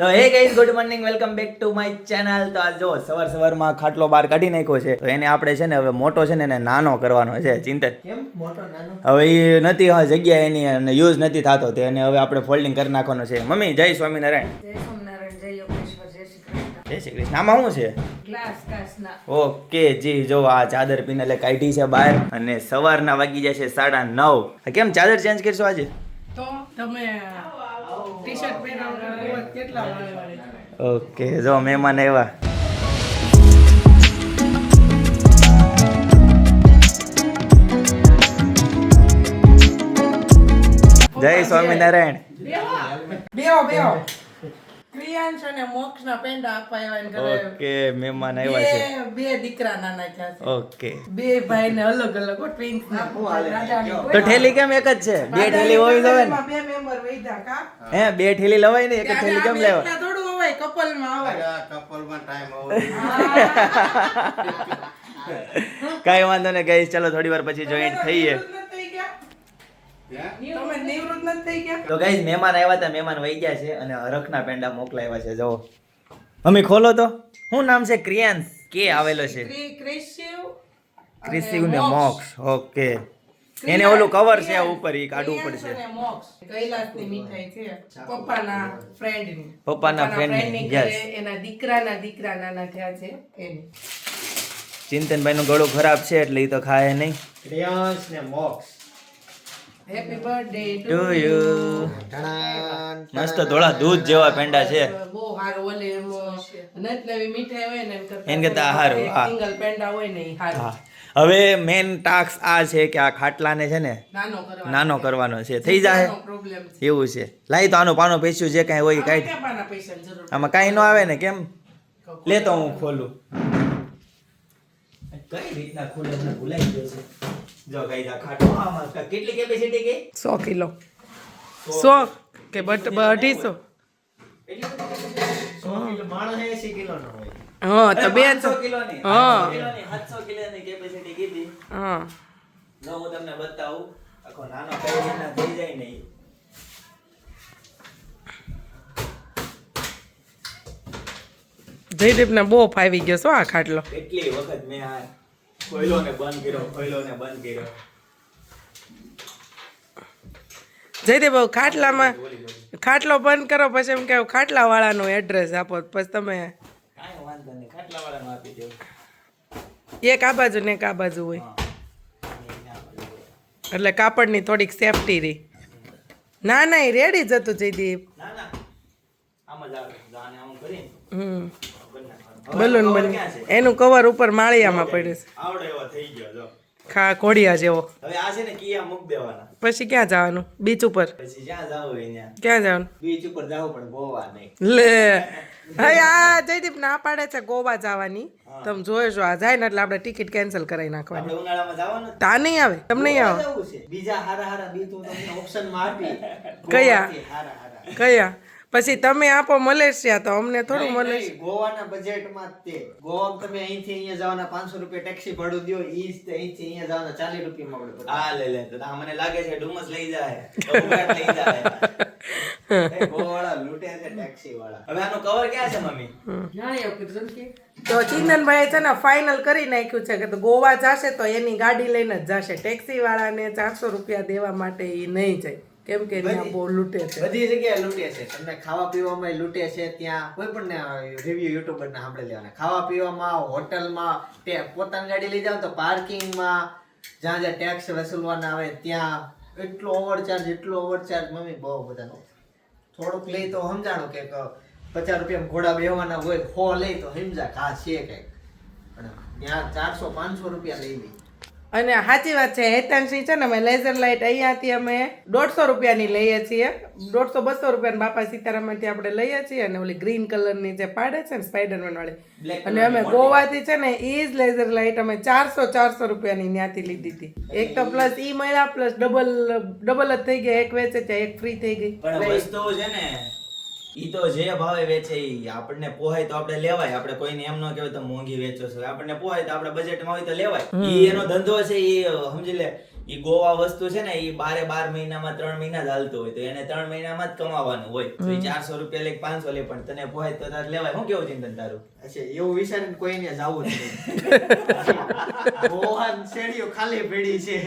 તો hey guys good morning welcome back to my channel તો આ જો સવાર સવારમાં ખાટલો બહાર કાઢી નાખ્યો છે તો એને આપણે છે ને હવે મોટો છે ને એને નાનો કરવાનો છે ચિંતન. કેમ? મોટો નાનો? હવે એ નથી હા જગ્યા એની અને યુઝ નથી થતો તે એને હવે આપણે ફોલ્ડિંગ કરી નાખવાનો છે. મમ્મી જય સ્વામિનારાયણ. જય સ્વામિનારાયણ જય યોગેશ્વર જય શ્રી કૃષ્ણ. જય શ્રી કૃષ્ણ. આમાં શું છે? ઓકે જી જો આ ચાદર પીને કાઢી છે બહાર અને સવારના વાગી જાય છે સાડા નવ. કેમ ચાદર ચેન્જ કરશો આજે? તો તમે ટી શર્ટ કેટલા ઓકે જો મહેમાન આવ્યા. જય સ્વામિનારાયણ. બેહો બેહો. ક્રિયાંશ અને મોક્ષના પેંડા આપવા આવ્યા ઓકે મહેમાન આવ્યા છે. બે બે દીકરા નાના છે. ઓકે. બે ભાઈ ને. અલગ અલગ ટ્વિન્સ તો ઠેલી કેમ એક જ છે? બે ઠેલી હોવી જોઈએ ને? બે મેમ્બર વૈધા કા? હે. બે ઠેલી લવાય ને એક ઠેલી કેમ લેવા એકલા થોડું હોય કપલમાં આવે કપલમાં ટાઈમ કાંઈ વાંધો નહીં ગઈ ચલો થોડી વાર પછી જોઈન્ટ થઈએ. તો ગાઈઝ મહેમાન આવ્યા હતા મહેમાન વહી ગયા છે અને હરખના પેંડા મોકલાવ્યા છે જો મમ્મી ખોલો તો. શું નામ છે? ક્રિયાંશ. કે આવેલો છે? ક્રિ- ક્રિશિવ અને ક્રિસ્તી ને મોક્ષ. ઓકે. એને ઓલું કવર છે ઉપર એ કાઢવું પડશે. પપ્પાના ફ્રેન્ડ પપ્પાના એના દીકરાના દીકરા નાના થયા છે ચિંતનભાઈ નું ગળું ખરાબ છે એટલે એ તો ખાય નહીં. પ્રિયાંશ ને મોક્ષ. હેપી બર્થડે ટુ યુ મસ્ત થોડા દૂધ જેવા પેંડા છે. બહુ સારું ઓલે એમ નત નવી મીઠાઈ હોય ને એમ કરતા એન કરતા હારું, હા. સિંગલ પેંડા હોય ને હા. હવે મેન ટાસ્ક આ છે કે આ ખાટલાને છે ને નાનો કરવા નાનો કરવાનો છે. થઈ જાય. એવું છે. લાઈ તો આનું પાનો પૈસું જે કાંઈ હોય કાંઈ પાના પૈસાની જરૂર આમાં કાંઈ ન આવે ને કેમ? લેતો હું ખોલું. કઈ રીતના ખોલે ભૂલાઈ ગયો છે. જો ગાઈસ આ ખાટો આમાં કેટલી કેપેસિટી કે 100 કિલો. 100 કે બટ અઢીસો. માણસ એસી કિલો. નો હોય. હા તો બે તો 500 કિલોની. હા. કિલો ની 700 કિલોની કેપેસિટી કીધી હા. જો હું તમને બતાવું આખો નાનો કઈ રીતના થઈ જાય નહીં જયદીપ ને બહુ ફાવી ગયો છો આ ખાટલો. કેટલી વખત મેં આ ખોયલો ને બંધ કર્યો ખોયલો ને બંધ કર્યો જયદેવ હવે ખાટલામાં ખાટલો બંધ કરો પછી એમ કે ખાટલા વાળાનું એડ્રેસ આપો. પછી તમે કાંઈ વાંધો નહીં ખાટલાવાળાનું આપી દેવું એક આ બાજુ ને એક આ બાજુ હોય. એટલે કાપડની થોડીક સેફટી રહી. ના ના એ રેડી જ હતું જયદીપ. હમ. Balloon balloon. એનું કવર ઉપર માળિયામાં પડ્યું છે. આવડે એવો થઈ ગયો જો. ખા કોડિયા જેવો. હવે આ છે ને કિયા મૂક દેવાના. પછી ક્યાં જવાનું? બીચ ઉપર. પછી જ્યાં જાવ હોય ક્યાં જવાનું? બીચ ઉપર જાવ પણ ગોવા નહીં. લે. હવે આ જયદીપ ના પાડે છે ગોવા જવાની. તમે જોયો આ જાય ને એટલે આપણે ટિકિટ કેન્સલ કરાવી નાખવાની. ઉનાળામાં જવાનું તા નહીં આવે? તમને નહીં આવે? બીજા હારા હારા બીચ તમને ઓપ્શનમાં આપી કયા? કયા? પછી તમે આપો મલેશિયા તો અમને થોડું મળે ગોવાના બજેટમાં જ તે. ગોવા તમે અહીંથી અહીંયા જવાના પાંચસો રૂપિયા ટેક્સી ભાડું દો ઈ જ અહીંથી અહીંયા જવાના ચાલીસ રૂપિયામાં આપણે હા લે લે તો મને લાગે છે ડુમસ લઈ જાય. લઈ જાય. ગોવાળા લૂટે છે ટેક્સી વાળા. હવે આનો કવર ક્યાં છે મમ્મી? તો ચિંતનભાઈ છે ને ફાઇનલ કરી નાખ્યું છે કે ગોવા જાશે તો એની ગાડી લઈને જ જાશે. ટેક્સી વાળાને ચારસો રૂપિયા દેવા માટે એ નહીં જાય. કેમ કે ત્યાં બહુ લૂંટે છે. બધી જગ્યાએ લૂંટે છે. તમને ખાવા પીવામાં લૂંટે છે ત્યાં કોઈ પણ રિવ્યુ યુટ્યુબર ના સાંભળી લેવાના. ખાવા પીવામાં હોટલમાં તે પોતાની ગાડી લઈ જાવ તો પાર્કિંગમાં જ્યાં જ્યાં ટેક્સ વસૂલવાના આવે ત્યાં એટલો ઓવરચાર્જ એટલો ઓવરચાર્જ મમ્મી બહુ બધાનો. થોડુંક લઈ તો સમજાણું કે પચાસ રૂપિયા ઘોડા બેહવાના હોય ખો લઈ તો સમજા કે છે કંઈક. પણ ત્યાં ચારસો પાંચસો રૂપિયા લઈ લે. અને સાચી વાત છે હેતાંશી છે ને અમે લેઝર લાઇટ અહીંયાથી અમે દોઢસો રૂપિયાની લઈએ છીએ. દોઢસો બસો રૂપિયાની બાપા સીતારામથી આપણે લઈએ છીએ અને ઓલી ગ્રીન કલરની જે પાડે છે ને સ્પાઈડરમેન વાળી. અને અમે ગોવાથી છે ને એ જ લેઝર લાઇટ અમે ચારસો ચારસો રૂપિયાની ત્યાંથી લીધી હતી. એક તો પ્લસ ઈ મળ્યા પ્લસ ડબલ ડબલ જ થઈ ગયા એક વેચે ત્યાં એક ફ્રી થઈ ગઈ. વસ્તુ છે ને ઈ તો જે ભાવે વેચે ઈ. આપણને પોહાય તો આપણે લેવાય. આપણે કોઈને એમ ન કહેવાય તો મોંઘી વેચો છો. આપણને પોહાય તો આપણે બજેટમાં હોય તો લેવાય. ઈ એનો ધંધો છે ઈ સમજી લે. ઈ ગોવા વસ્તુ છે ને એ બારે બાર મહિનામાં ત્રણ મહિના જ હાલતું હોય તો એને ત્રણ મહિનામાં જ કમાવાનું હોય. તો એ ચારસો રૂપિયા લે પાંચસો લે પણ તને પોહાય તો તારે લેવાય. શું કેવું ચિંતન તારું? અચ્છા એવું વિચારીને કોઈને જવું નહીં. ગોવાન શેરીઓ ખાલી પડી છે.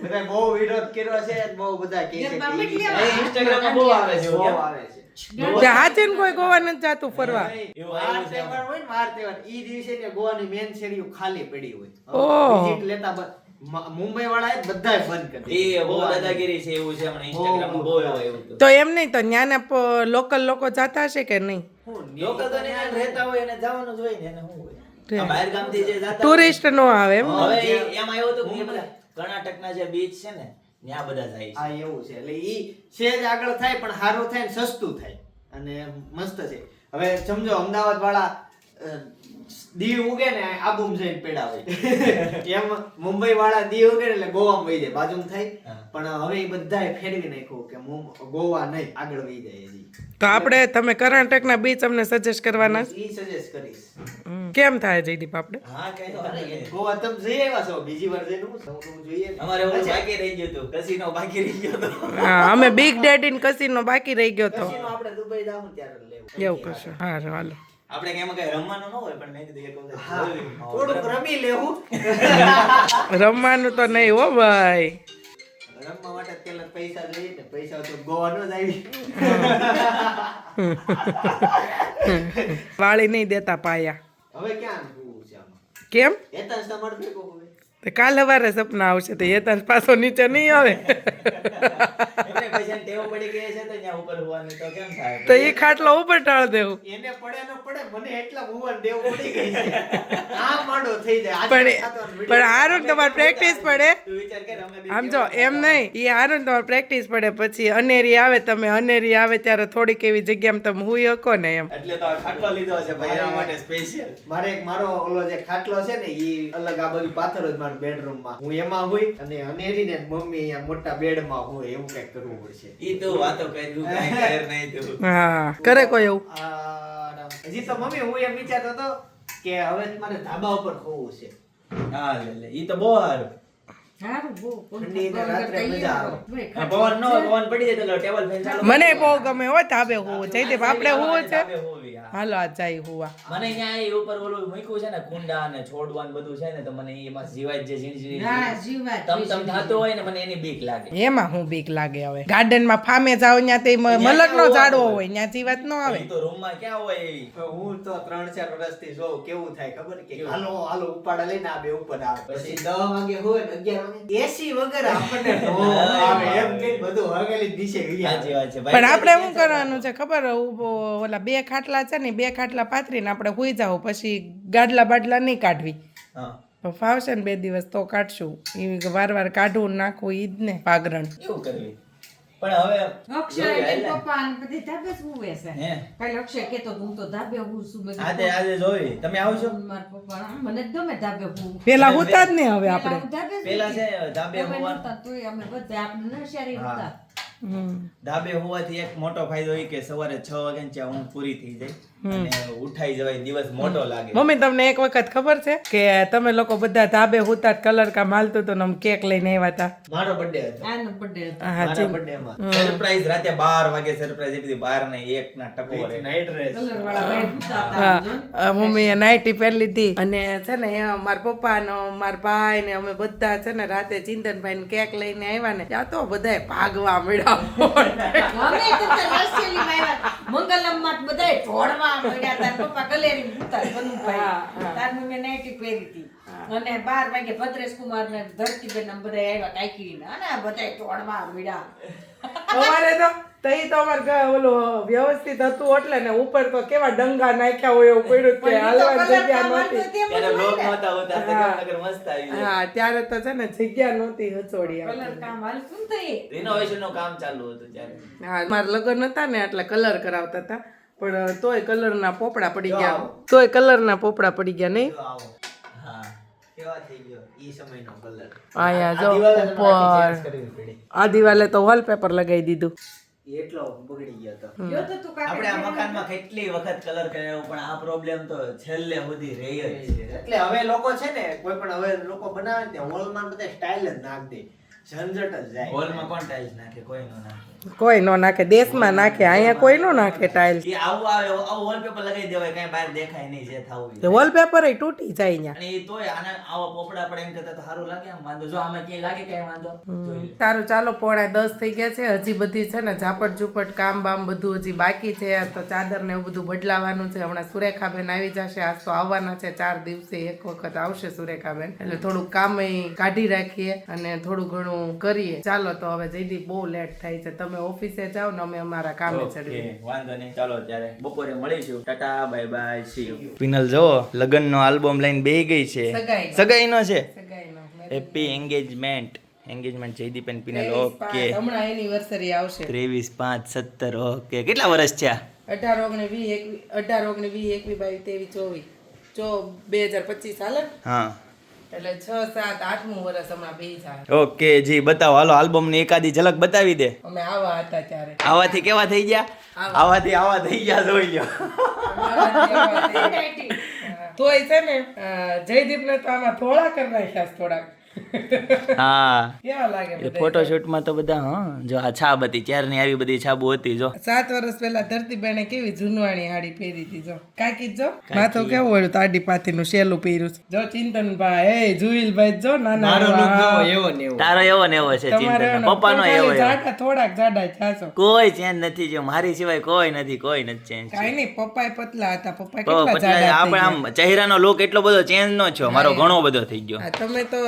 બધા બહુ વિરોધ કર્યો છે બહુ બધા કે ઈ બહુ આવે છે બહુ આવે છે. ત્યાં કોઈ ગોવા નથી જાતું ફરવા. વાર તહેવાર હોય ને વાર તહેવાર. ઈ દિવસે ગોવાની મેન શેરીઓ ખાલી પડી હોય. વિઝિટ લેતા મુંબઈ વાળા બધાય બંધ કરી એ બહુ દાદાગીરી છે એવું છે હમણાં ઇન્સ્ટાગ્રામમાં બહુ એવું એવું તો તો એમ નહીં તો ત્યાંના લોકલ લોકો જાતા હશે કે નહીં? હું તો ત્યાં રહેતા હોય એને જવાનું જ હોય ને એને શું હોય. બહાર ગામથી જે જાતા હોય, ટુરિસ્ટ નો આવે એમ હવે એમાં એવું હતું કે બધા કર્ણાટકના જે બીચ છે ને ત્યાં બધા જાય હા આ એવું છે. એટલે ઈ સેજ આગળ થાય પણ સારું થાય ને સસ્તું થાય. અને મસ્ત છે. હવે સમજો અમદાવાદ વાળા દીવ ઉગે ને આબુમ જઈને પેડા હોય. એમ મુંબઈ વાળા દી ઉગે એટલે ગોવામાં વહી જાય બાજુમાં થાય. પણ હવે એ બધાએ ફેરવી નાખ્યું કે ગોવા નહીં આગળ વહી જાય હજી તો આપણે તમે કર્ણાટકના બીચ અમને સજેસ્ટ કરવાના? ઈ સજેસ્ટ કરીશ. કેમ થાય જયદીપ આપણે? હા કઈ ગોવા તમે જઈ આવ્યા છો? બીજી વાર જઈને હું જોઈએ. અમારે ઓલું બાકી રહી ગયો તો કસીનો બાકી રહી ગયો તો હા અમે બિગ ડેડી ને કસીનો બાકી રહી ગયો તો કસીનો આપણે દુબઈ જાવું ત્યારે લેવું. એવું કશું હા હાલો. આપણે કેમ કઈ રમવાનું ન હોય પણ મેં કીધું એક વખત થોડુંક રમી લેવું. રમવાનું તો નહીં હો ભાઈ. રમવા માટે પેલા પૈસા જોઈએ ને પૈસા તો ગોવા નો જ આવી. વાળી નહીં દેતા પાયા. હવે ક્યાં જોવું છે આમાં? કેમ? એતા હવે તો કાલ સવારે સપના આવશે તો એ હેતાંશ પાછો નીચે નહીં આવે. તો ત્યાં ઉપર હોવાની તો કેમ થાય? તો એ ખાટલો ઉપર ટાળ દેવું. એને પડે ન પડે મને એટલા ભુવન દેવ પડી ગઈ છે. આ માંડો થઈ જાય. પણ પણ હારું તમારે પ્રેક્ટિસ પડે. તું વિચાર કર અમે બી આમ જો એમ નહીં. એ હારું તમારે પ્રેક્ટિસ પડે. પછી અનેરી આવે તમે અનેરી આવે ત્યારે થોડીક એવી જગ્યામાં તમે હુઈ શકો ને એમ. એટલે તો ખાટલો લીધો છે ભાઈ એના માટે સ્પેશિયલ મારે એક મારો ઓલો જે ખાટલો છે ને એ અલગ આ બધું પાથર જ મારા બેડરૂમમાં. હું એમાં હોય અને અનેરી ને મમ્મી અહીંયા મોટા બેડમાં હોય એવું કંઈક કરવું પડશે. ઈ તો વાતો કઈ તું કાંઈ કર નહીં તું હા કરે કોઈ એવું? હજી તો મમ્મી હું એમ વિચારતો હતો કે હવે મારે ધાબા ઉપર ખોવું છે. હા લે લે. ઈ તો બહુ સારું. રાત્રે મજા આવે. આ પવન ન હોય, પવન પડી જાય તો ટેબલ ફેન ચાલુ. મને બહુ ગમે હો ધાબે હોવું જયદીપ આપણે હોવું છે. હાલો આ જાય હુવા. મને અહીંયા એ ઉપર ઓલું મૂક્યું છે ને કુંડા ને છોડવા ને બધું છે ને તો મને એમાં જીવાય જે ઝીણી જીવાય તમ તમ થાતો હોય ને મને એની બીક લાગે. એમાં હું બીક લાગે હવે? ગાર્ડનમાં ફામે જાવ ત્યાં તે મલક નો ઝાડવો હોય ત્યાં જીવાત નો આવે. તો રૂમમાં ક્યાં હોય હું તો ત્રણ ચાર વર્ષથી જોઉં કેવું થાય ખબર? કે હાલો હાલો ઉપાડા લઈને આ બે ઉપર આવે. પછી? દસ વાગે હોય ને અગિયાર વાગે એસી વગર આપણને આવે એમ કે બધું હગેલી દિશે ગયા પણ આપણે શું કરવાનું છે ખબર? ઓલા બે ખાટલા છે ને બે ખાટલા પાથરીને આપણે હોઈ જાવ પછી ગાડલા બાડલા નહીં કાઢવી. હા. ફાવશે ને બે દિવસ તો કાઢશું. એ વાર વાર કાઢવું નાખવું ઈ જ ને પાગરણ એવું કરવી. પણ હવે અક્ષય જોઈએ, પપ્પા ને બધી ધાબે જ છે. કાલે અક્ષય કેતો હું તો ધાબે હું છું. આજે આજે જોઈ. તમે આવશો? મારા પપ્પા મને ગમે ધાબે હું પેલા હોતા જ નહીં હવે આપણે. પેલા છે ધાબે અમે બધા આપણે નશારી હતા ધાબે હોવાથી એક મોટો ફાયદો એ કે સવારે છ વાગે હું પૂરી થઈ જાય. ઉઠાઈ જવાય દિવસ મોટો લાગે. મમ્મી તમને એક વખત ખબર છે કે તમે લોકો બધા ધાબે હુતા કલર કામ હાલતું હતું ને આમ કેક લઈને આવ્યા હતા? મારો બર્થડે હતો. આનો બર્થડે હતો. હા મારા જી. બર્થડે માં. સરપ્રાઈઝ રાતે 12 વાગે સરપ્રાઈઝ એ બધી બાર ને 1 ના ટકો રે નાઈટ ડ્રેસ કલર વાળા મમ્મીએ નાઇટી પહેરી લીધી. અને છે ને મારા પપ્પા નો મારા ભાઈ ને અમે બધા છે ને રાતે ચિંતનભાઈ ને કેક લઈને આવ્યા ને. ત્યાં તો બધાય ભાગવા મળ્યા. મમ્મી તો તે માં બધા ઢોળવા મળ્યા. તાર પપ્પા કલેરી હુતા, કનુભાઈ. તાર મમ્મી નાઈટી પહેરી હતી. અને બાર વાગે ભદ્રેશ કુમાર ને ધરતીબેન ને બધા આવ્યા કાંઈકીને. અને બધા બધાય ઢોળવા મળ્યા અમારે તો તઈ તો અમારે ઓલો વ્યવસ્થિત હતું એટલે ને ઉપર તો કેવા ડંગા નાખ્યા હોય એવું પડ્યું કે હાલવાની જગ્યા નહોતી. તો હા. ત્યારે તો છે ને જગ્યા નહોતી હચોડી કલર કામ હાલતું ને તો એ. રિનોવેશનનું કામ ચાલુ હતું ત્યારે. હા મારા લગ્ન હતા ને એટલે કલર કરાવતા હતા. પણ તોય કલરના પોપડા પડી ગયા. તોય તોય કલરના પોપડા પડી ગયા નહીં? હા કેવા થઈ ગયો ઈ સમયનો કલર. આયા જો દિવાલે તો આખી ઉપર. change કરવી પડી. આ દિવાલે તો વોલપેપર લગાવી દીધું. એટલો બગડી ગયો તો તો આપણે આ મકાનમાં કેટલી વખત કલર કર્યો પણ આ પ્રોબ્લેમ તો છેલ્લે સુધી રહી જ છે. એટલે હવે લોકો છે ને કોઈ પણ હવે લોકો બનાવે ને ત્યાં હોલમાં બધા સ્ટાઇલ જ નાખ દે. ઝંઝટ જ જાય. હોલમાં કોણ ટાઇલ્સ નાખે? કોઈ નો નાખે. કોઈ નો નાખે દેશમાં નાખે અહીંયા કોઈ નો નાખે ટાઇલ્સ એ આવું આવે આવું વોલપેપર લગાવી દેવાય કઈ બહાર દેખાય નહીં જે થાવું હોય. વોલપેપર તૂટી જાય અહીંયા. અને એ તોય આને આવો પોપડા પડે એમ કરતા તો સારું લાગે આમ વાંધો. જો આમાં ક્યાંય લાગે ક્યાંય વાંધો સારું ચાલો પોણા દસ થઈ ગયા છે. હજી બધી છે ને ઝાપટ ઝુપટ કામ બામ બધું હજી બાકી છે. તો ચાદર ને એવું બધું બદલાવાનું છે. હમણાં સુરેખાબેન આવી જશે. આજ તો આવવાના છે ચાર દિવસે. એક વખત આવશે સુરેખાબેન. એટલે થોડું કામ કાઢી રાખીએ અને થોડું ઘણું કરીએ. ચાલો તો હવે જયદીપ બહુ લેટ થાય છે. તમે ઓફિસે જાઓ ને અમે અમારા કામે ચડીએ વાંધો નહીં. ચાલો ત્યારે બપોરે મળીશું tata bye bye see you Pinal જો લગ્નનો આલ્બમ લઈને બેહી ગઈ છે. સગાઈનો. સગાઈનો છે? સગાઈનો. Happy engagement engagement Jaydeep and Pinal okay. હમણાં એનિવર્સરી આવશે. ત્રેવીસ પાંચ સત્તર ઓકે. કેટલા વર્ષ છે અઢાર ઓગણી વી એકવી અઢાર ઓગણી વી એકવી બાવીસ તેવી ચોવીસ. ચો બે હજાર પચીસ હાલ. હા. એટલે છ સાત આઠમું વર્ષ હમણાં બે થાય. ઓકે જી બતાવો. હાલો આલ્બમની એકાદી ઝલક બતાવી દે. અમે આવા હતા ત્યારે. આવાથી કેવા થઈ ગયા? આવાથી આવા થઈ ગયા જોઈ લો તોય છે ને જયદીપ ને તો આમાં થોડા કરી નાખ્યા થોડાક. હા? ફોટોશૂટમાં તો બધા હા જો આ છાબ હતી ચારની આવી બધી છાબુ હતી જો. સાત વર્ષ પહેલા ધરતીબેને કેવી જૂનવાણી હાડી પહેરી હતી જો. કાકી જો માથું કેવું હોય? તાડી પાથીનું શેલું પહેર્યું છે. જો ચિંતનભાઈ એ જુઈલભાઈ જો નાના એવા. એવો ને એવો. તારો એવો ને એવો છે ચિંતન પપ્પાનો એવો જાડા થોડાક જાડા છાસો કોઈ ચેન્જ નથી જો મારી સિવાય કોઈ નથી કોઈ નથી ચેન્જ કાઈ નહીં પપ્પાએ પતલા હતા પપ્પા તો કેટલા જાડા આપણે આમ ચહેરાનો લુક એટલો બધો ચેન્જ નો છો. મારો ઘણો બધો થઈ ગયો. ગયા. તમે તો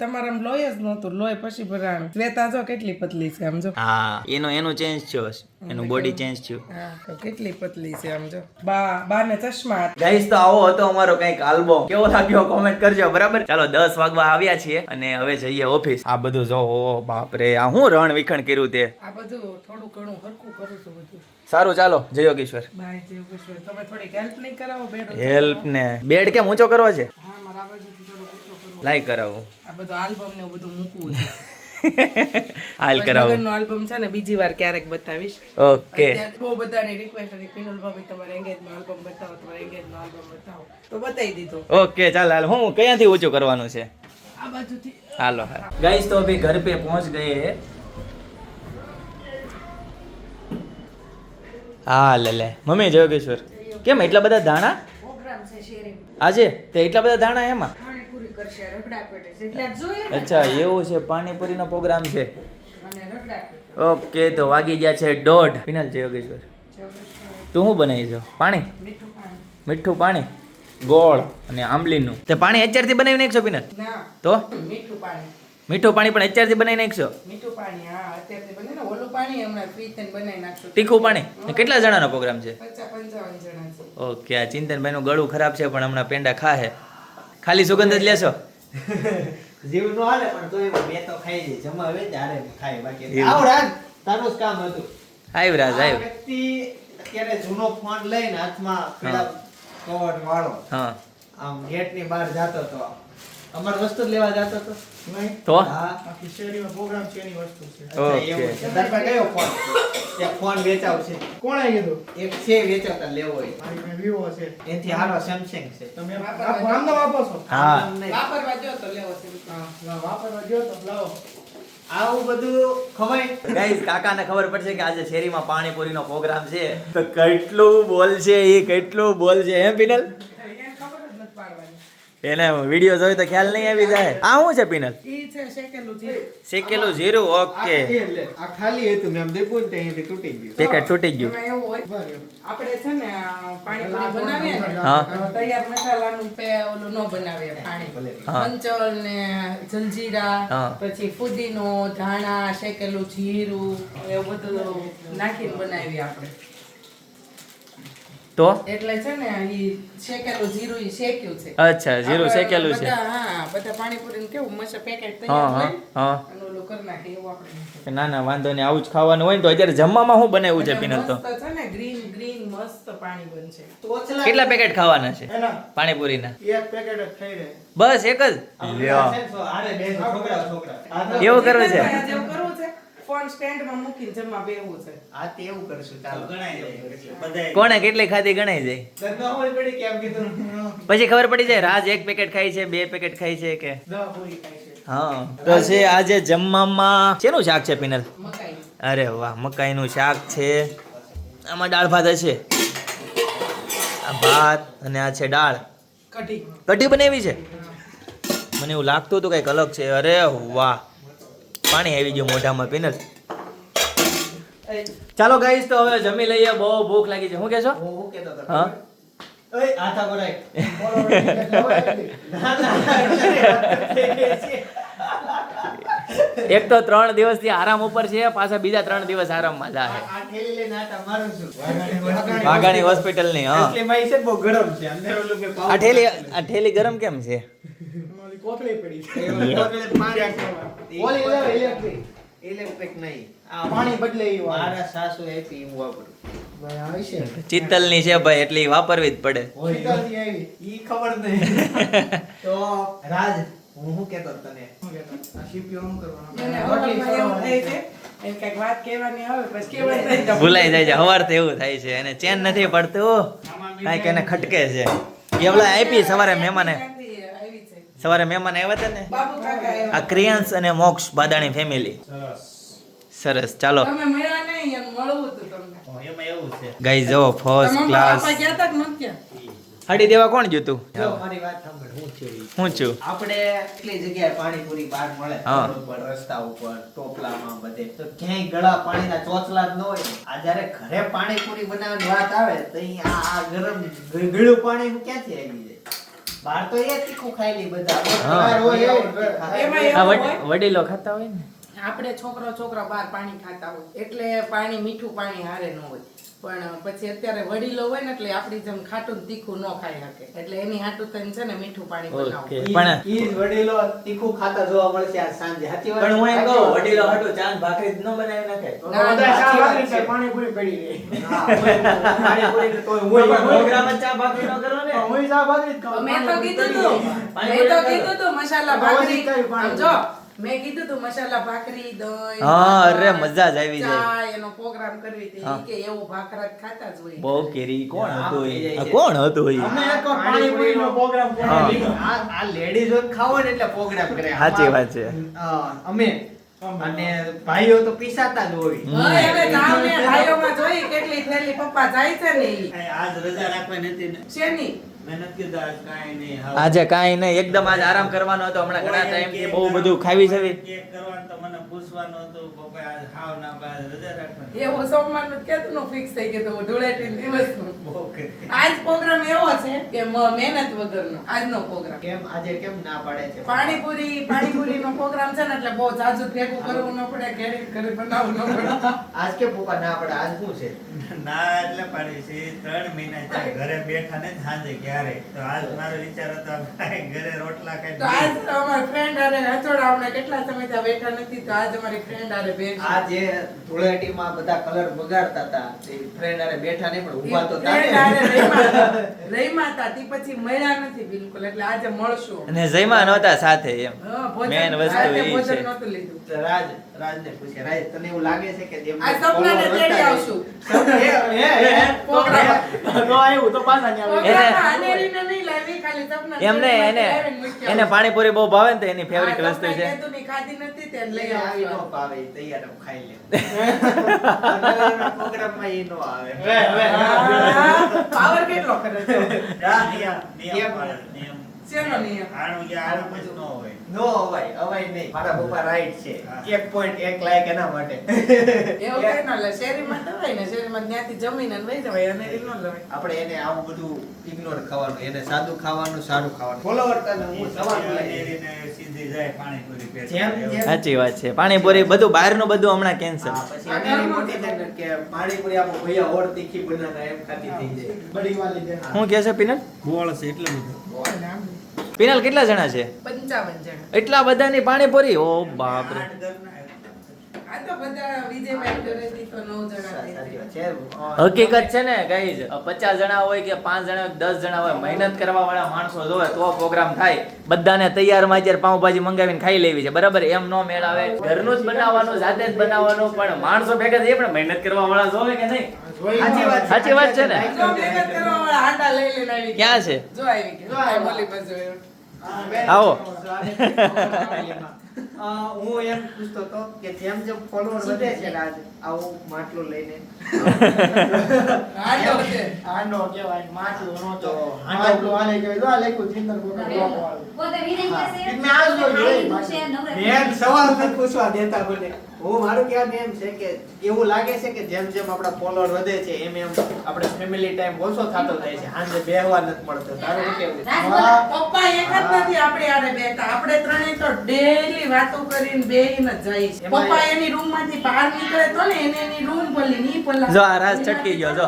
તમારા લોહી જ નહોતું લોહી પછી ભરાણું શ્વેતા જો કેટલી પતલી છે આમ જો. હા એનું એનો ચેન્જ થયો. એનું બોડી ચેન્જ થયું. હા કેટલી પતલી છે આમ જો. બા બા ને ચશ્મા ગાઈસ તો આવો હતો અમારો કંઈક આલ્બમ કેવો લાગ્યો કોમેન્ટ કરજો બરાબર? ચાલો દસ વાગવા આવ્યા છીએ અને હવે જઈએ ઓફિસ આ બધું જો ઓ બાપ રે આ હું રણ વિખણ કર્યું તે? આ બધું થોડું ઘણું હરકું કરું છું બધું. સારું ચાલો જય યોગેશ્વર. બાય જય યોગેશ્વર. તમે થોડી હેલ્પ નહીં કરાવો બેડ હેલ્પ ને. બેડ કેમ ઊંચો કરવો છે? હા મારા આ લાઈ કરાવું. આ બધું આલ્બમ ને બધું મૂકવું હાલ કરાવો. નો આલ્બમ છે ને બીજી વાર ક્યારેક બતાવીશ. ઓકે. બહુ બધાની રિક્વેસ્ટ હતી પિનલ ભાભી તમારે એંગેજ નો આલ્બમ બતાવો તમારે એંગેજ નો આલ્બમ બતાવો. તો બતાવી દીધો. ઓકે ચાલ હાલ. હું ક્યાંથી ઊંચું કરવાનું છે? આ બાજુથી. હાલો હા ગાઈસ તો અભી ઘર પે પહોંચ ગયે. હા લે લે મમ્મી જોગેશ્વર કેમ એટલા બધા ધાણા આજે? તે એટલા બધા દાણા એમાં? કરશે રગડા પેટે એટલે જોઈએ અચ્છા એવું છે પાણીપુરીનો પ્રોગ્રામ છે. અને રગડા ઓકે તો વાગી ગયા છે દોઢ. ફિનલ છે યોગેશ્વર. તું શું બનાવી છો પાણી? મીઠું પાણી. મીઠું પાણી? ગોળ અને આંબલીનું. તે પાણી અત્યારથી બનાવી નાખશો ફિનલ? ના. તો? મીઠું પાણી. મીઠું પાણી પણ અત્યારથી બનાવી નાખશો? મીઠું પાણી હા અત્યારથી બને ને. ઓલું પાણી હમણાં ફ્રી બનાવી નાખશું. તીખું પાણી? કેટલા જણાનો પ્રોગ્રામ છે? પચાસ પંચાવન જણા છે. ઓકે આ ચિંતનભાઈનું ગળું ખરાબ છે પણ હમણાં પેંડા ખાહે. ખાલી સુગંધ જ લેશો? જીવ નો હાલે પણ તોય બે તો ખાઈ જાય. જમા આવે ત્યારે ખાય બાકી. તારું જ કામ હતું. વ્યક્તિ અત્યારે જૂનો ફોન લઈને હાથમાં પેલા કવર વાળો હા. આમ ગેટની બહાર જાતો તો અમાર વસ્તુ લેવા જતો તો. તો? હા શેરીમાં પ્રોગ્રામ છે એની વસ્તુ છે. ઓકે. તાર કયો ફોન ત્યાં ફોન વેચાવ છે કોણે કીધું એક છે વેચાતા લેવો હોય. મારી પાસે વિવો છે. એથી હારો સેમસંગ છે. તમે આપો તો વાપરો છો હા નહીં. વાપરવા જો તો લેવો છે. હા વાપરવા ગયો તો લાવો. આવું બધું ખવાય? ગાઈસ કાકાને ખબર પડશે કે આજે શેરીમાં પાણીપુરીનો પ્રોગ્રામ છે. તો કેટલું બોલ છે એ કેટલું બોલ છે હે પિનલ એને ખબર જ નથી પાડવાની એને વીડિયો જોઈ તો ખ્યાલ નહીં આવી જાય. આ શું છે પિનલ? શેકેલું જીરું. ઓકે. આ ખાલી હતું મેં દેખું ને તો તૂટી ગયું. પેકેટ તૂટી ગયું. એમાં એવું હોય આપણે છે ને પાણી બનાવીએ હા. તૈયાર મસાલાનું પે ઓલું ન બનાવીએ પાણી. હા. મંચળ ને જલજીરા પછી ફુદીનો ધાણા શેકેલું જીરું એવું બધું નાખીને બનાવીએ આપણે. તો? એટલે છે ને ઈ શેકેલું જીરું ઈ શેક્યું છે. અચ્છા જીરું શેકેલું છે. બધા હા બધા પાણીપુરીનું કેવું મસ્ત પેકેટ હા તૈયાર હા હોય. હા ઓલું કરી નાખીએ એવું આપણે ના ના વાંધો નહીં આવું જ ખાવાનું હોય ને તો અત્યારે જમવામાં શું બનાવ્યું છે પીનલ તો? છે ને ગ્રીન ગ્રીન મસ્ત પાણી બનશે. ટોચલા કેટલા પેકેટ ખાવાના છે? પાણીપુરીના? એક પેકેટ જ થઈ રહે બસ એક જ? લ્યો. એવું કરવું છે? આ કરવું છે. ફોન સ્ટેન્ડમાં મૂકીને જમવા બેહવું છે? આ તે એવું કરશું ચાલો. કોણે કેટલી ખાધી ગણાઈ જાય? ઘરમાં હોય પડી કેમ કીધું. પછી ખબર પડી જાય રાજ એક પેકેટ ખાય છે બે પેકેટ ખાય છે કે? દવા પૂરી થાય છે. હા તો છે આજે જમવામાં શેનું શાક છે પિનલ? મકાઈ. અરે વાહ મકાઈનું શાક છે. આમાં દાળ ભાત હશે. આ ભાત અને આ છે દાળ. કઢી. કઢી બનાવી છે? મને એવું લાગતું હતું કંઈક અલગ છે. અરે વાહ. પાણી આવી ગયું મોઢામાં પીનલ. ચાલો ગાઈસ તો હવે જમી લઈએ. બહુ ભૂખ લાગી છે. શું કે હું હું? હા ના ના એક તો ત્રણ દિવસથી આરામ ઉપર છે પાછા બીજા ત્રણ દિવસ આરામમાં જાય આ ઠેલી લઈને આટા વાઘાણી હા. છે ગરમ છે. અંદર આ ઠેલી આ ઠેલી ગરમ કેમ છે? કોથળી પડી છે. ઇલેક્ટ્રિક ઇલેક્ટ્રિક નહીં. પાણી બદલે મારા સાસુ આપી હું વાપરું. ભાઈ આવી છે. ચિત્તલની છે ભાઈ એટલે વાપરવી જ પડે. ઈ ખબર નહીં. તો રાજ હું શું કેતો તને? તો ભૂલાઈ જાય છે હવાર એવું થાય છે. એને ચેન નથી પડતું. કાંઈક એને ખટકે છે. એવલા આપી સવારે મહેમાને. સવારે મહેમાન આવ્યા હતા ને. આ ક્રિયાંશ અને મોક્ષ બાદાણી ફેમિલી સરસ. ચાલો. તમે મળ્યા નહીં એમ મળવું હતું તમને. એમાં એવું છે. ગાઈ જવો ફર્સ્ટ ક્લાસ? હાડી દેવા કોણ જોતું જો મારી વાત સાંભળ હું છે આપણે એટલી જગ્યાએ પાણીપુરી બહાર મળે હા. ઉપર રસ્તા ઉપર ટોપલામાં બધે. તો ક્યાંય ગળા પાણીના ચોચલા જ ન હોય આ જ્યારે ઘરે પાણીપુરી બનાવવાની વાત આવે તો અહીંયા આ આ ગરમ ગળ્યું પાણી ક્યાંથી આવી જાય? બહાર તો એ તીખું ખાઈ લી બધા વડીલો ખાતા હોય ને? આપણે છોકરો છોકરા બહાર પાણી ખાતા હોય. એટલે પાણી મીઠું પાણી હારે ન હોય. પણ પછી અત્યારે વડીલો હોય ને એટલે આપણી જેમ ખાટું ને તીખું ન ખાઈ શકે. એટલે એની હાટું થઈને છે ને મીઠું પાણી બનાવવું પણ ઈ વડીલો તીખું ખાતા જોવા મળશે આ સાંજે. સાચી વાત? પણ હું એમ કહું વડીલો હાટું ચાંદ ભાખરી ન બનાવી નાખે. બધા ચા છે. છે, પાણીપુરી પડી રહી. હું. પણ પણ પ્રોગ્રામ ચા ભાખરી ન કરો ને હું ચા ભાખરી જ ખાઉં. મેં તો કીધું તું મેં તો કીધું તું મસાલા ભાખરી. જો મેં કીધું તું મસાલા ભાખરી દહીં હા, અરે મજા જ આવી જાય. એનો પ્રોગ્રામ કરવી હતી. કે એવો ભાખરા ખાતા જ હોય. બહુ કેરી. કોણ હતું છે. કોણ હતું એ? અમે એક વાર પાણીપુરીનો પ્રોગ્રામ. કરવા આ આ લેડીઝો ખાવો ને એટલે પ્રોગ્રામ કરે. સાચી વાત છે. અમે. અને ભાઈઓ તો પીસાતા જ હોય. હવે હવે જાવ ને ભાઈઓમાં જોઈ કેટલી થેલી પપ્પા જાય છે ને આજ રજા રાખવાની હતી ને. શેની? આજ કાંઈ નહીં એકદમ આજ આરામ કરવાનો હતો હમણાં ઘણા ટાઈમથી બહુ બધું ખાવી છે કેક કરવાનું તો મને પૂછવાનું હતું પપ્પા આજ હાવ ના પાડે, રજા રાખવાની. એવું સોમવારનું કેદુંનું ફિક્સ થઈ ગયું હતું ધૂળેટી દિવસનું. બહુ આજ પ્રોગ્રામ એવો છે કે મ- મહેનત વગરનો આજનો પ્રોગ્રામ કેમ આજે કેમ ના પાડે છે? પાણીપુરી પાણીપુરીનો પ્રોગ્રામ છે ને એટલે બહુ જાજુ ભેગું કરવું ન પડે ઘરે ઘરે બનાવવું ન પડે. આજ કે પપ્પા ના પડે? આજ શું છે? ના એટલે પાડી છે. ત્રણ મહિના ઘરે બેઠા ને સાંજે ક્યારે? તો આજ મારો વિચાર હતો ઘરે રોટલા તો આજ ખાઈ ફ્રેન્ડ આરે હચોડા હમણાં કેટલા સમયથી બેઠા નથી તો આજ અમારી ફ્રેન્ડ આરે ભેગી આ ધૂળેટીમાં બધા કલર બગાડતા હતા તે ફ્રેન્ડ આરે બેઠા નહીં પણ ઊભા તો. રહીમાં હતા. તી પછી મળ્યા નથી બિલકુલ એટલે આજે મળશું. અને જયમાં નહોતા સાથે એમ. મેન વસ્તુ એ છે. લીધું. રાજ રાજને પૂછે રાજ તને એવું લાગે છે કે જેમ આ સપનાને તેડી આવશું. પ્રોગ્રામ તો આવ્યું તો પાછા ન્યા આવી. પ્રોગ્રામમાં અનેરીને નહીં લાવી, ખાલી સપનાને એમને એને એને પાણીપુરી બહુ ભાવે ને તો એની ફેવરિટ વસ્તુ છે. કેતુની ખાધી નથી તે લઈ લઈ આવી નો પાવે તૈયાર ખાઈ લે. પ્રોગ્રામમાં ઈ નો આવે. પાવર કેટલો કરે છે? નિયમ નિયમ નિયમ. શેનો નિયમ? આણું જે આણું પછી હોય. નો અવાય અવાય નહીં. મારા પપ્પા રાઈટ છે. હા. એક પોઈન્ટ એક લાયક એના માટે. એવું કઈ ના લે શેરીમાં દવાય ને શેરીમાં ત્યાંથી જમીને ને વહી જવાય અને ઈ લવાય આપણે એને આવું બધું ઇગ્નોર ખાવાનું એને સાદું ખાવાનું સારું ખાવાનું. ફોલોવર તને હું સવારનું લઈ સીધી જાય પાણીપુરી પેટ જેમ- એવું. જેમ- સાચી વાત છે. પાણીપુરી બધું બહારનું બધું હમણાં કેન્સલ. હા, પછી મોટી કે પાણીપુરી આપો ભૈયા ઓર તીખી બનાવે એમ ખાતી થઈ જાય. બળી વાલી છે. શું કહે છે પિનલ? ગોળ છે એટલે બધું. પિનલ કેટલા જણા છે? પંચાવન જણા. એટલા બધાની પાણીપુરી? ઓ બાપ રે હકીકત છે ને કઈ પચાસ જણા હોય કે પાંચ જણા દસ જણા હોય મહેનત કરવા વાળા માણસો જોવે તો પ્રોગ્રામ થાય. બધાને તૈયારમાં અત્યારે પાઉંભાજી મંગાવીને ખાઈ લેવી છે. બરાબર એમ નો મેળ આવે. ઘરનું જ બનાવવાનું જાતે જ બનાવવાનું પણ માણસો ભેગા થઈએ પણ મહેનત કરવા વાળા જોવે કે નહીં? સાચી વાત છે. ને? જો મહેનત કરવા વાળા હાંડા લઈ લઈને આવી ગયા. ક્યાં છે? જો આવી હું એમ પૂછતો હતો કે જેમ જેમ ફોલોઅર વધે છે ને આવો માટલું લઈને. આનો છે. આનો કહેવાય માટલો નો તો માટલો આને કહેવાય જો આ લખ્યું ચિંતન ગોકળ બ્લોક વાળું. મેં આજ જ જોયું, મેં સવાલ પૂછવા દેતા મને. હું મારું કહેવાનું એમ છે કે એવું લાગે છે કે જેમ જેમ આપણા ફોલોઅર વધે છે એમ એમ આપણે ફેમિલી ટાઈમ ઓછો થતો જાય છે. સાંજે બેહવા નથી મળતો. તારું શું કેવું પપ્પા એક જ નથી આપણે આને બેઠા. આપણે ત્રણેય તો ડેલી વાતો કરીને બેહીને જ જાય છે પપ્પા એની રૂમમાંથી બહાર નીકળે તો ને એને એની રૂમ પલી ની પલા જો આ રાજ છટકી ગયો જો.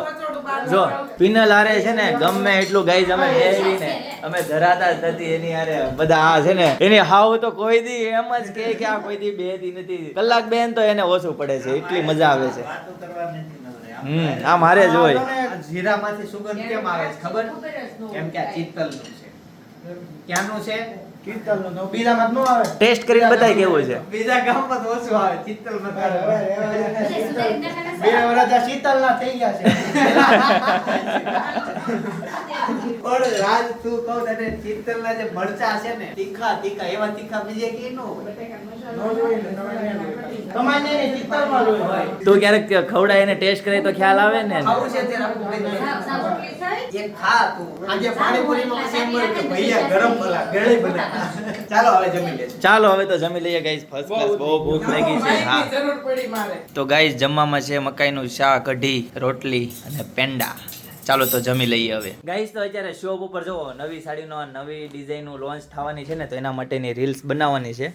જો પિનલ હારે છે ને ગમે એટલું ગાઈઝ અમે બેહીને અમે ધરાતા જ નથી એની આરે બધા આ છે ને એની હાવ તો કોઈ દી એમ જ કે કે આ કોઈ દી બેહતી નથી. કલાક બેન તો એને ઓછું પડે છે એટલી મજા આવે છે. વાતો કરવા નથી નવરા. આમ હમ આ મારે જ હોય. જીરામાંથી સુગંધ કેમ આવે છે ખબર? કેમ કે આ ચિત્તલનું છે. ક્યાંનું છે? કીર્તનનું બીજામાં ન આવે. ટેસ્ટ કરીને બતાય કેવો છે. બીજા ગામમાં તો ઓછું આવે ચિત્તલમાં બે વર્ષ આ શીતલના થઈ ગયા છે. પણ રાજ તું કહું તને ચિત્તલના જે મરચા છે ને તીખા તીખા એવા તીખા બીજે કે નો હોય? તું ક્યારેક ખવડાય એને ટેસ્ટ કરે તો ખ્યાલ આવે ને ખાવું છે ત્યારે આપણે ભાઈ ભાઈ. એક ખા તું. આજે પાણીપુરીમાં પછી એમ હોય કે ભૈયા ગરમ ભલા ગળી બના ચાલો હવે જમી લેશું ચાલો હવે તો જમી લઈએ ગાઈસ ફર્સ્ટ ક્લાસ બહુ ભૂખ લાગી છે. હા. જરૂર પડી મારે. તો ગાઈસ જમવામાં છે મકાઈનું શાક કઢી રોટલી અને પેંડા. ચાલો તો જમી લઈએ હવે. ગાઈસ તો અત્યારે શોપ ઉપર જુઓ નવી સાડીનો નવી ડિઝાઇનનું લોન્ચ થવાની છે ને તો એના માટેની રીલ્સ બનાવવાની છે.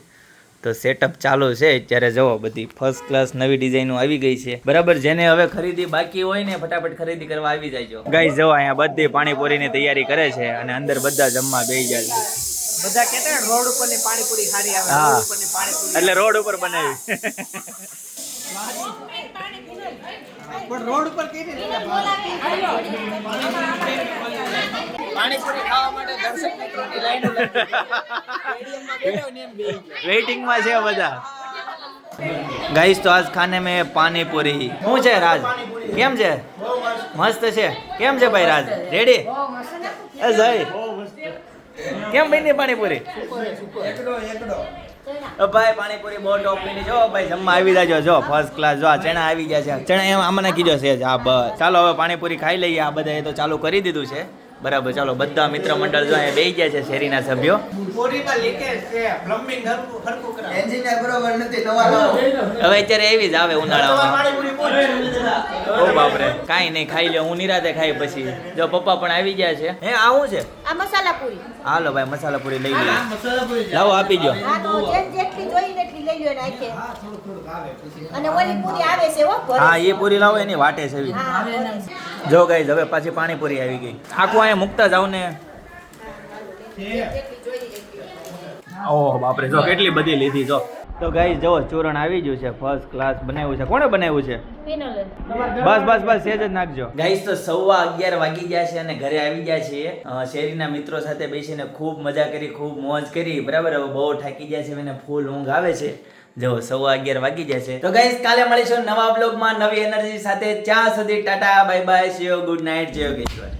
તો સેટઅપ ચાલુ છે અત્યારે જવો બધી ફર્સ્ટ ક્લાસ નવી ડિઝાઇનો આવી ગઈ છે. બરાબર જેને હવે ખરીદી બાકી હોય ને ફટાફટ ખરીદી કરવા આવી જાયજો ગાઈ જવો અહીંયા બધી પાણીપુરીની તૈયારી કરે છે અને અંદર બધા જમવા બેસી જાય છે. બધા કહેતા રોડ ઉપરની પાણીપુરી સારી આવે. રોડ ઉપરની પાણીપુરી એટલે રોડ ઉપર બનાવી. પણ રોડ ઉપર કેવી રીતે પાણીપુરી ખાવા માટે દર્શક મિત્રોની લાઈન લાગી. વેઇટિંગમાં છે બધા. ગાઈસ તો આજ ખાને મેં પાણીપુરી. શું છે રાજ? કેમ છે? મસ્ત છે. કેમ છે ભાઈ રાજ? રેડી એ જય. કેમ બની પાણીપુરી? ભાઈ, પાણીપુરી બહુ ટોપની જો ભાઈ, જમવા આવી જાજો. જો ફર્સ્ટ ક્લાસ જો ચણા આવી ગયા છે. ચણા એમ આમને કીધો છે, આ બસ ચાલો હવે પાણીપુરી ખાઈ લઈએ. આ બધા એ તો ચાલુ કરી દીધું છે. બરાબર ચાલો બધા મિત્ર મંડળ જો અહીંયા બેસી ગયા છે શેરીના સભ્યો. હવે અત્યારે એવી જ આવે ઉનાળામાં. ઓ બાપરે કાઈ નહીં ખાઈ લે હું નિરાતે ખાઈ પછી. જો પપ્પા પણ આવી ગયા છે. હે આવું છે? આ મસાલા પૂરી. હાલો ભાઈ મસાલા પૂરી લઈ લે લાવો આપી દો આ તો જેમ જેટલી જોઈએ એટલી લઈ લ્યો ને આખે. અને ઓલી પૂરી આવે છે હો એ પૂરી લાવો એની વાટે છે એવી. જો ગાઈઝ હવે પાછી પાણીપુરી આવી ગઈ. આખું અહીંયા મૂકતા જાવ ને. ઓહ, બાપરે, જો કેટલી બધી લીધી, જો. તો ગાઈ જો ચૂરણ આવી ગયું છે ફર્સ્ટ ક્લાસ બનાવ્યું છે. કોણે બનાવ્યું છે? બસ બસ બસ, સેજ જ નાખજો. ગાઈસ તો સવા અગિયાર વાગી ગયા છે અને ઘરે આવી ગયા છીએ. શેરીના મિત્રો સાથે બેસીને ખૂબ મજા કરી, ખૂબ મોજ કરી. બરાબર, હવે બહુ થાકી ગયા છે મને ફૂલ ઊંઘ આવે છે. જો સવા અગિયાર વાગી જાય છે. તો ગાઈસ કાલે મળીશું નવા બ્લોગમાં નવી એનર્જી સાથે. ત્યાં સુધી tata bye bye see you good night જય યોગેશ્વર.